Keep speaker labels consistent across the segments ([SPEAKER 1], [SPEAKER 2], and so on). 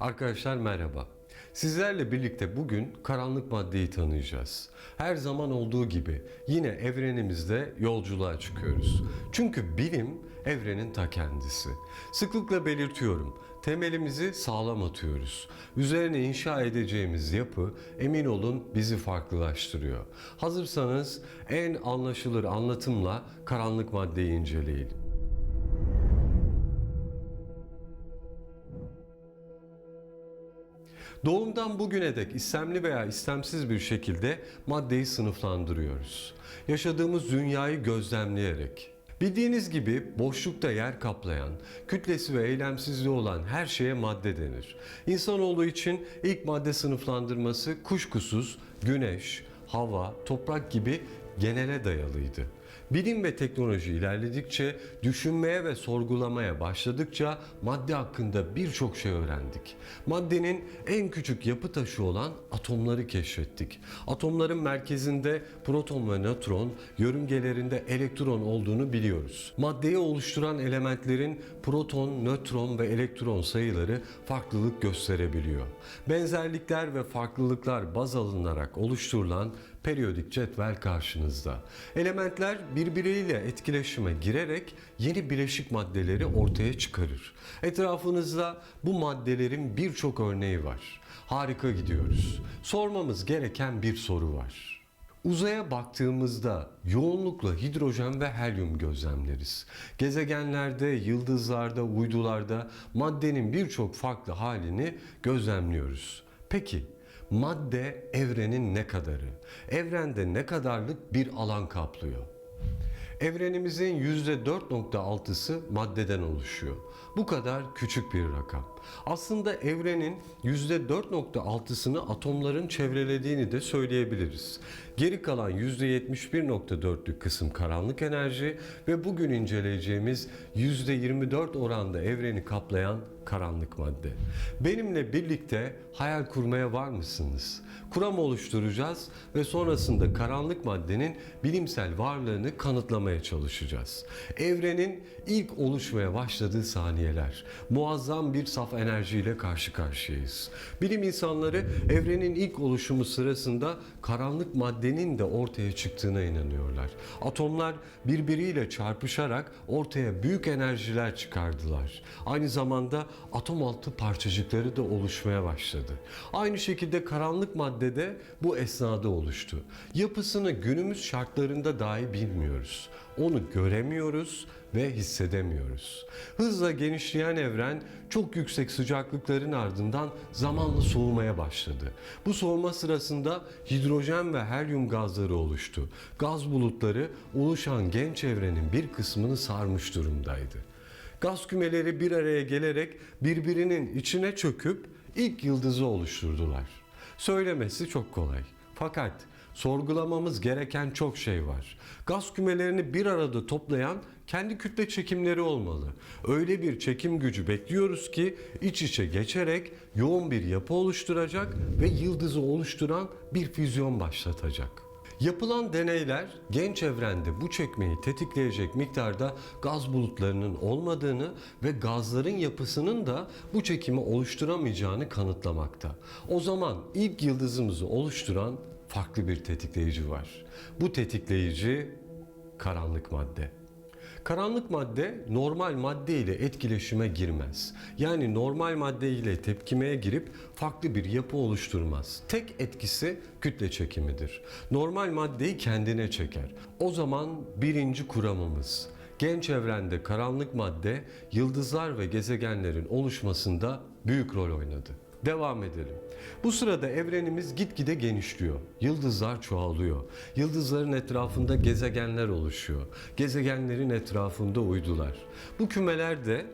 [SPEAKER 1] Arkadaşlar merhaba. Sizlerle birlikte bugün karanlık maddeyi tanıyacağız. Her zaman olduğu gibi yine evrenimizde yolculuğa çıkıyoruz. Çünkü bilim evrenin ta kendisi. Sıklıkla belirtiyorum. Temelimizi sağlam atıyoruz. Üzerine inşa edeceğimiz yapı emin olun bizi farklılaştırıyor. Hazırsanız en anlaşılır anlatımla karanlık maddeyi inceleyelim. Doğumdan bugüne dek istemli veya istemsiz bir şekilde maddeyi sınıflandırıyoruz. Yaşadığımız dünyayı gözlemleyerek. Bildiğiniz gibi boşlukta yer kaplayan, kütlesi ve eylemsizliği olan her şeye madde denir. İnsanoğlu için ilk madde sınıflandırması kuşkusuz güneş, hava, toprak gibi genele dayalıydı. Bilim ve teknoloji ilerledikçe, düşünmeye ve sorgulamaya başladıkça madde hakkında birçok şey öğrendik. Maddenin en küçük yapı taşı olan atomları keşfettik. Atomların merkezinde proton ve nötron, yörüngelerinde elektron olduğunu biliyoruz. Maddeyi oluşturan elementlerin proton, nötron ve elektron sayıları farklılık gösterebiliyor. Benzerlikler ve farklılıklar baz alınarak oluşturulan periyodik cetvel karşınızda. Elementler birbiriyle etkileşime girerek yeni bileşik maddeleri ortaya çıkarır. Etrafınızda bu maddelerin birçok örneği var. Harika gidiyoruz. Sormamız gereken bir soru var. Uzaya baktığımızda yoğunlukla hidrojen ve helyum gözlemleriz. Gezegenlerde, yıldızlarda, uydularda maddenin birçok farklı halini gözlemliyoruz. Peki madde evrenin ne kadarı? Evrende ne kadarlık bir alan kaplıyor? Evrenimizin %4.6'sı maddeden oluşuyor. Bu kadar küçük bir rakam. Aslında evrenin %4.6'sını atomların çevrelediğini de söyleyebiliriz. Geri kalan %71.4'lük kısım karanlık enerji ve bugün inceleyeceğimiz %24 oranda evreni kaplayan karanlık madde. Benimle birlikte hayal kurmaya var mısınız? Kuram oluşturacağız ve sonrasında karanlık maddenin bilimsel varlığını kanıtlamaya çalışacağız. Evrenin ilk oluşmaya başladığı saniyeler. Muazzam bir saf enerjiyle karşı karşıyayız. Bilim insanları evrenin ilk oluşumu sırasında karanlık maddenin de ortaya çıktığına inanıyorlar. Atomlar birbiriyle çarpışarak ortaya büyük enerjiler çıkardılar. Aynı zamanda atom altı parçacıkları da oluşmaya başladı. Aynı şekilde karanlık madde de bu esnada oluştu. Yapısını günümüz şartlarında dahi bilmiyoruz. Onu göremiyoruz ve hissedemiyoruz. Hızla genişleyen evren çok yüksek sıcaklıkların ardından zamanla soğumaya başladı. Bu soğuma sırasında hidrojen ve helyum gazları oluştu. Gaz bulutları oluşan genç evrenin bir kısmını sarmış durumdaydı. Gaz kümeleri bir araya gelerek birbirinin içine çöküp ilk yıldızı oluşturdular. Söylemesi çok kolay. Fakat sorgulamamız gereken çok şey var. Gaz kümelerini bir arada toplayan kendi kütle çekimleri olmalı. Öyle bir çekim gücü bekliyoruz ki iç içe geçerek yoğun bir yapı oluşturacak ve yıldızı oluşturan bir füzyon başlatacak. Yapılan deneyler genç evrende bu çekmeyi tetikleyecek miktarda gaz bulutlarının olmadığını ve gazların yapısının da bu çekimi oluşturamayacağını kanıtlamakta. O zaman ilk yıldızımızı oluşturan farklı bir tetikleyici var. Bu tetikleyici karanlık madde. Karanlık madde normal madde ile etkileşime girmez. Yani normal madde ile tepkimeye girip farklı bir yapı oluşturmaz. Tek etkisi kütle çekimidir. Normal maddeyi kendine çeker. O zaman birinci kuramımız genç evrende karanlık madde yıldızlar ve gezegenlerin oluşmasında büyük rol oynadı. Devam edelim. Bu sırada evrenimiz gitgide genişliyor. Yıldızlar çoğalıyor. Yıldızların etrafında gezegenler oluşuyor. Gezegenlerin etrafında uydular. Bu kümeler de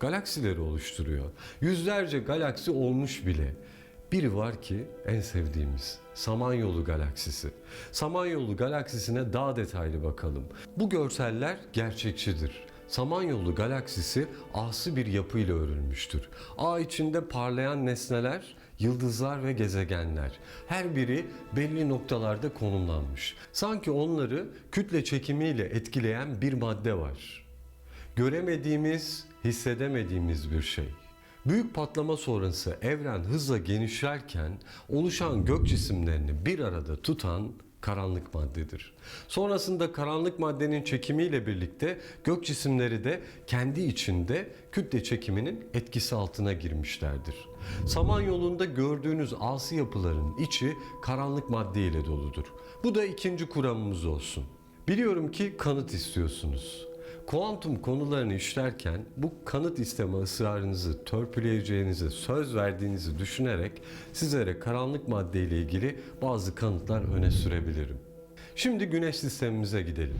[SPEAKER 1] galaksileri oluşturuyor. Yüzlerce galaksi olmuş bile. Biri var ki en sevdiğimiz Samanyolu galaksisi. Samanyolu galaksisine daha detaylı bakalım. Bu görseller gerçekçidir. Samanyolu galaksisi ağsı bir yapıyla örülmüştür. Ağ içinde parlayan nesneler, yıldızlar ve gezegenler. Her biri belli noktalarda konumlanmış. Sanki onları kütle çekimiyle etkileyen bir madde var. Göremediğimiz, hissedemediğimiz bir şey. Büyük patlama sonrası evren hızla genişlerken oluşan gök cisimlerini bir arada tutan karanlık maddedir. Sonrasında karanlık maddenin çekimiyle birlikte gök cisimleri de kendi içinde kütle çekiminin etkisi altına girmişlerdir. Samanyolu'nda gördüğünüz alsı yapıların içi karanlık madde ile doludur. Bu da ikinci kuramımız olsun. Biliyorum ki kanıt istiyorsunuz. Kuantum konularını işlerken bu kanıt isteme ısrarınızı törpüleyeceğinizi söz verdiğinizi düşünerek sizlere karanlık madde ile ilgili bazı kanıtlar öne sürebilirim. Şimdi güneş sistemimize gidelim.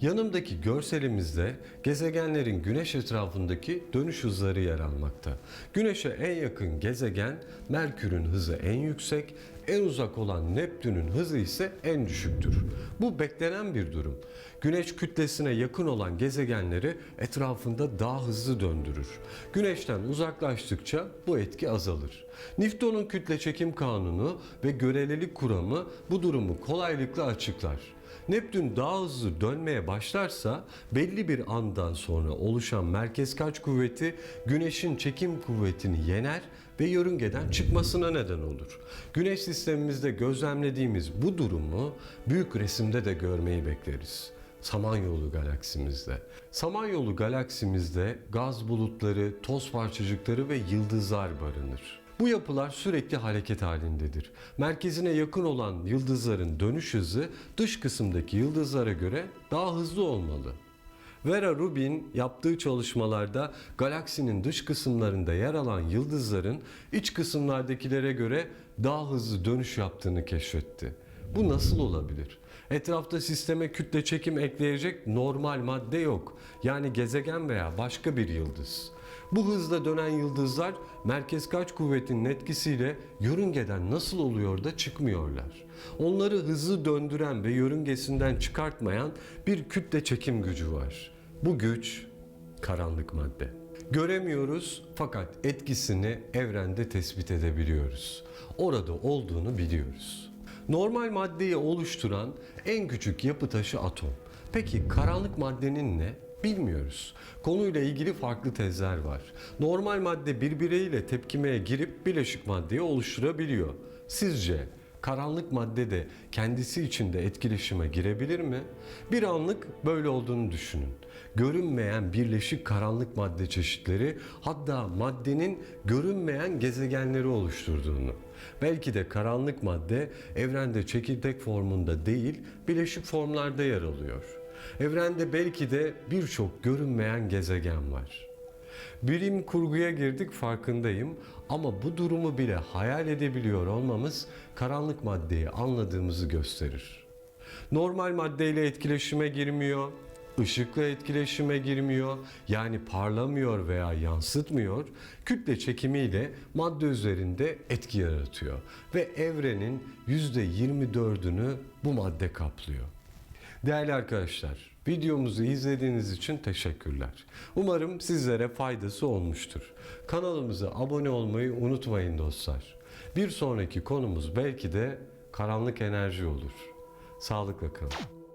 [SPEAKER 1] Yanımdaki görselimizde gezegenlerin güneş etrafındaki dönüş hızları yer almakta. Güneşe en yakın gezegen Merkür'ün hızı en yüksek, en uzak olan Neptün'ün hızı ise en düşüktür. Bu beklenen bir durum. Güneş kütlesine yakın olan gezegenleri etrafında daha hızlı döndürür. Güneşten uzaklaştıkça bu etki azalır. Newton'un kütle çekim kanunu ve görelilik kuramı bu durumu kolaylıkla açıklar. Neptün daha hızlı dönmeye başlarsa belli bir andan sonra oluşan merkez kaç kuvveti güneşin çekim kuvvetini yener ve yörüngeden çıkmasına neden olur. Güneş sistemimizde gözlemlediğimiz bu durumu büyük resimde de görmeyi bekleriz. Samanyolu galaksimizde. Samanyolu galaksimizde gaz bulutları, toz parçacıkları ve yıldızlar barınır. Bu yapılar sürekli hareket halindedir. Merkezine yakın olan yıldızların dönüş hızı dış kısımdaki yıldızlara göre daha hızlı olmalı. Vera Rubin yaptığı çalışmalarda galaksinin dış kısımlarında yer alan yıldızların iç kısımlardakilere göre daha hızlı dönüş yaptığını keşfetti. Bu nasıl olabilir? Etrafta sisteme kütle çekim ekleyecek normal madde yok. Yani gezegen veya başka bir yıldız. Bu hızla dönen yıldızlar merkez kaç kuvvetinin etkisiyle yörüngeden nasıl oluyor da çıkmıyorlar. Onları hızlı döndüren ve yörüngesinden çıkartmayan bir kütle çekim gücü var. Bu güç karanlık madde. Göremiyoruz fakat etkisini evrende tespit edebiliyoruz. Orada olduğunu biliyoruz. Normal maddeyi oluşturan en küçük yapı taşı atom. Peki karanlık maddenin ne? Bilmiyoruz. Konuyla ilgili farklı tezler var. Normal madde birbiriyle tepkimeye girip bileşik maddeyi oluşturabiliyor. Sizce karanlık madde de kendisi içinde etkileşime girebilir mi? Bir anlık böyle olduğunu düşünün. Görünmeyen birleşik karanlık madde çeşitleri hatta maddenin görünmeyen gezegenleri oluşturduğunu. Belki de karanlık madde evrende çekirdek formunda değil, bileşik formlarda yer alıyor. Evrende belki de birçok görünmeyen gezegen var. Bilim kurguya girdik farkındayım ama bu durumu bile hayal edebiliyor olmamız karanlık maddeyi anladığımızı gösterir. Normal maddeyle etkileşime girmiyor, ışıkla etkileşime girmiyor, yani parlamıyor veya yansıtmıyor, kütle çekimiyle madde üzerinde etki yaratıyor ve evrenin %24'ünü bu madde kaplıyor. Değerli arkadaşlar, videomuzu izlediğiniz için teşekkürler. Umarım sizlere faydası olmuştur. Kanalımıza abone olmayı unutmayın dostlar. Bir sonraki konumuz belki de karanlık enerji olur. Sağlıkla kalın.